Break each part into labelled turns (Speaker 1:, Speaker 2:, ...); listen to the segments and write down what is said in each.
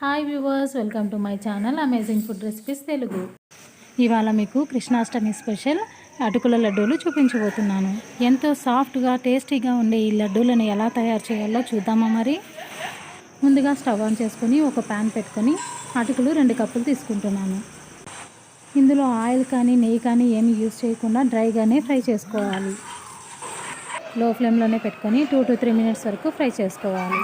Speaker 1: Hi viewers welcome to my channel amazing food recipes Telugu. ఇవాళ మీకు Krishnashtami special అటుకుల లడ్డూలు చూపించబోతున్నాను. ఎంతో సాఫ్ట్గా టేస్టీగా ఉండే ఈ లడ్డూలను ఎలా తయారు చేయాలో చూద్దామా మరి? ముందుగా స్టవ్ ఆన్ చేసుకొని ఒక ప్యాన్ పెట్టుకొని అటుకులు రెండు కప్పులు తీసుకుంటున్నాను. ఇందులో ఆయిల్ కానీ నెయ్యి కానీ ఏమి యూజ్ చేయకుండా డ్రైగానే ఫ్రై చేసుకోవాలి. లో ఫ్లేమ్లోనే పెట్టుకొని టూ టు త్రీ మినిట్స్ వరకు ఫ్రై చేసుకోవాలి.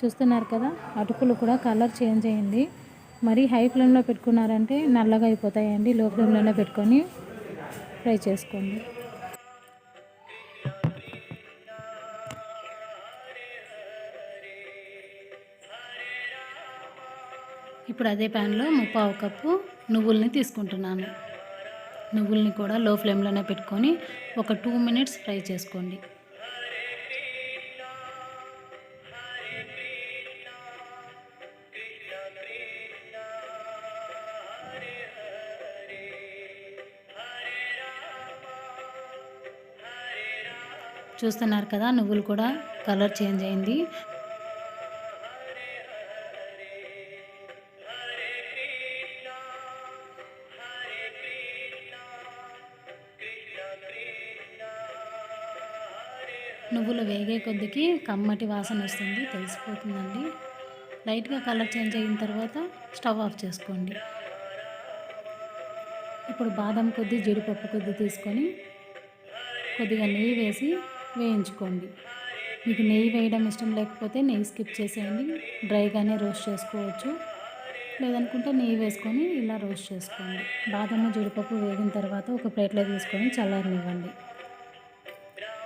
Speaker 1: చూస్తున్నారు కదా అటుకులు కూడా కలర్ చేంజ్ అయింది. మరి హై ఫ్లేమ్లో పెట్టుకున్నారంటే నల్లగా అయిపోతాయండి. లో ఫ్లేమ్లోనే పెట్టుకొని ఫ్రై చేసుకోండి. ఇప్పుడు అదే ప్యాన్లో ముప్పావు కప్పు నువ్వుల్ని తీసుకుంటున్నాను. నువ్వుల్ని కూడా లో ఫ్లేమ్లోనే పెట్టుకొని ఒక టూ మినిట్స్ ఫ్రై చేసుకోండి. చూస్తున్నారు కదా నువ్వులు కూడా కలర్ చేంజ్ అయింది. నువ్వులు వేగే కొద్దికి కమ్మటి వాసన వస్తుంది తెలిసిపోతుందండి. లైట్గా కలర్ చేంజ్ అయిన తర్వాత స్టవ్ ఆఫ్ చేసుకోండి. ఇప్పుడు బాదం కొద్ది జీడిపప్పు కొద్ది తీసుకొని కొద్దిగా నెయ్యి వేసి వేయించుకోండి. మీకు నెయ్యి వేయడం ఇష్టం లేకపోతే నెయ్యి స్కిప్ చేసేయండి. డ్రైగానే రోస్ట్ చేసుకోవచ్చు. లేదనుకుంటే నెయ్యి వేసుకొని ఇలా రోస్ట్ చేసుకోండి. బాదము జీడిపప్పు వేగిన తర్వాత ఒక ప్లేట్లో తీసుకొని చల్లారనివ్వండి.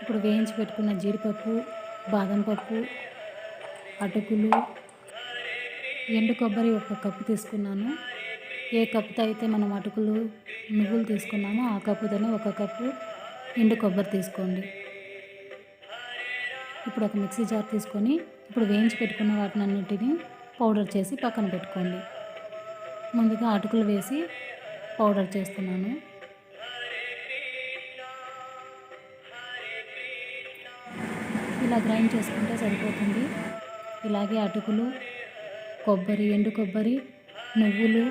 Speaker 1: ఇప్పుడు వేయించి పెట్టుకున్న జీడిపప్పు బాదం పప్పు అటుకులు ఎండు కొబ్బరి ఒక కప్పు తీసుకున్నాను. ఏ కప్పుతో అయితే మనం అటుకులు నువ్వులు తీసుకున్నామో ఆ కప్పుతోనే ఒక కప్పు ఎండు కొబ్బరి తీసుకోండి. ఇప్పుడు ఒక మిక్సీ జార్ తీసుకొని ఇప్పుడు వేయించి పెట్టుకున్న వాటిని అన్నిటిని పౌడర్ చేసి పక్కన పెట్టుకోండి. ముందుగా అటుకులు వేసి పౌడర్ చేస్తున్నాను. ఇలా గ్రైండ్ చేసుకుంటే సరిపోతుంది. ఇలాగే అటుకులు కొబ్బరి ఎండు కొబ్బరి నువ్వులు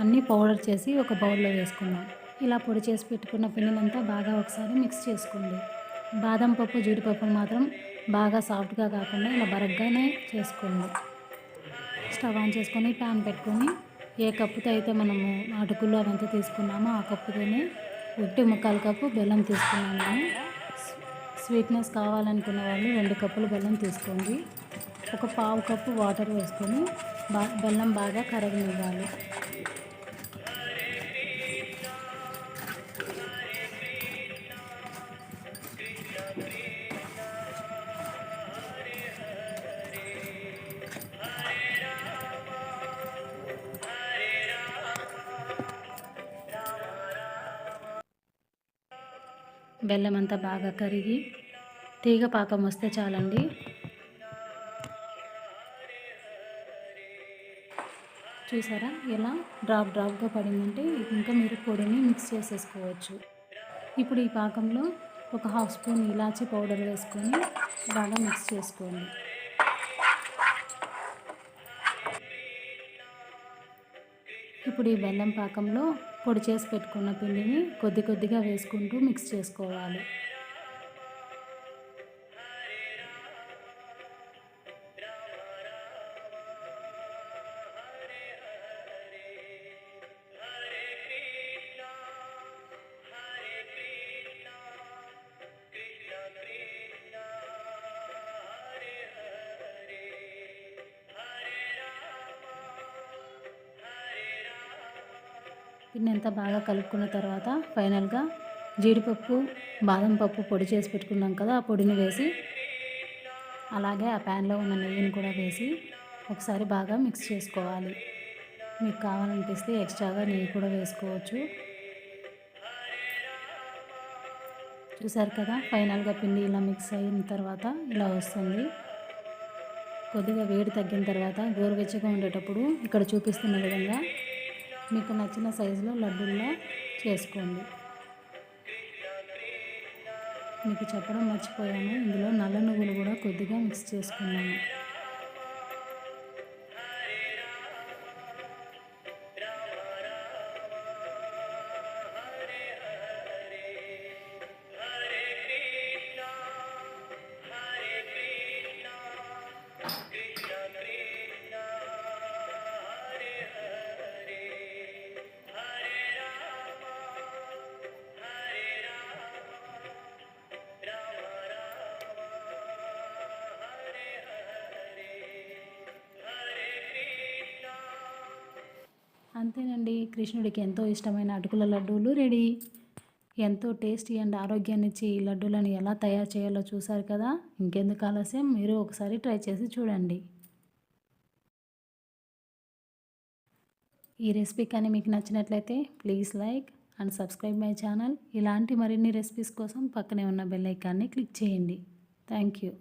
Speaker 1: అన్నీ పౌడర్ చేసి ఒక బౌల్లో వేసుకుందాం. ఇలా పొడి చేసి పెట్టుకున్న పిండినంతా బాగా ఒకసారి మిక్స్ చేసుకోండి. బాదం పప్పు జీడిపప్పు మాత్రం బాగా సాఫ్ట్గా కాకుండా ఇలా బరగ్గానే చేసుకోండి. స్టవ్ ఆన్ చేసుకొని ప్యాన్ పెట్టుకొని ఏ కప్పుతో అయితే మనము అటుకులు అవంతా తీసుకున్నామో ఆ కప్పుతోనే ఒట్టి ముక్కాలు కప్పు బెల్లం తీసుకున్నాము స్వీట్నెస్ కావాలనుకున్న వాళ్ళు రెండు కప్పులు బెల్లం తీసుకోండి. ఒక పావు కప్పు వాటర్ వేసుకొని బా బెల్లం బాగా కరగనివ్వాలి. బెల్లం అంతా బాగా కరిగి తీగ పాకం వస్తే చాలండి. చూసారా? ఎలా డ్రాప్ డ్రాప్గా పడిందంటే ఇంకా మీరు పొడిని మిక్స్ చేసేసుకోవచ్చు. ఇప్పుడు ఈ పాకంలో ఒక హాఫ్ స్పూన్ ఇలాచీ పౌడర్ వేసుకొని బాగా మిక్స్ చేసుకోండి. ఇప్పుడు ఈ బెల్లం పాకంలో పొడి చేసి పెట్టుకున్న పిండిని కొద్ది కొద్దిగా వేసుకుంటూ మిక్స్ చేసుకోవాలి. పిండి అంతా బాగా కలుపుకున్న తర్వాత ఫైనల్గా జీడిపప్పు బాదం పప్పు పొడి చేసి పెట్టుకున్నాం కదా ఆ పొడిని వేసి అలాగే ఆ ప్యాన్లో ఉన్న నెయ్యిని కూడా వేసి ఒకసారి బాగా మిక్స్ చేసుకోవాలి. మీకు కావాలనిపిస్తే ఎక్స్ట్రాగా నెయ్యి కూడా వేసుకోవచ్చు. చూసారు కదా ఫైనల్గా పిండి ఇలా మిక్స్ అయిన తర్వాత ఇలా వస్తుంది. కొద్దిగా వేడి తగ్గిన తర్వాత గోరువెచ్చగా ఉండేటప్పుడు ఇక్కడ చూపిస్తున్న విధంగా మీకు నచ్చిన సైజులో లడ్డూల్లా చేసుకోండి. మీకు చెప్పడం మర్చిపోయాను. ఇందులో నల్ల నువ్వులు కూడా కొద్దిగా మిక్స్ చేసుకున్నాను. అంతేనండి కృష్ణుడికి ఎంతో ఇష్టమైన అటుకుల లడ్డూలు రెడీ. ఎంతో టేస్టీ అండ్ ఆరోగ్యాన్ని ఇచ్చే ఈ లడ్డూలను ఎలా తయారు చేయాలో చూసారు కదా? ఇంకెందుకు ఆలస్యం? మీరు ఒకసారి ట్రై చేసి చూడండి. ఈ రెసిపీ కానీ మీకు నచ్చినట్లయితే please like and subscribe my channel. ఇలాంటి మరిన్ని రెసిపీస్ కోసం పక్కనే ఉన్న బెల్ ఐకాన్ని క్లిక్ చేయండి. Thank you.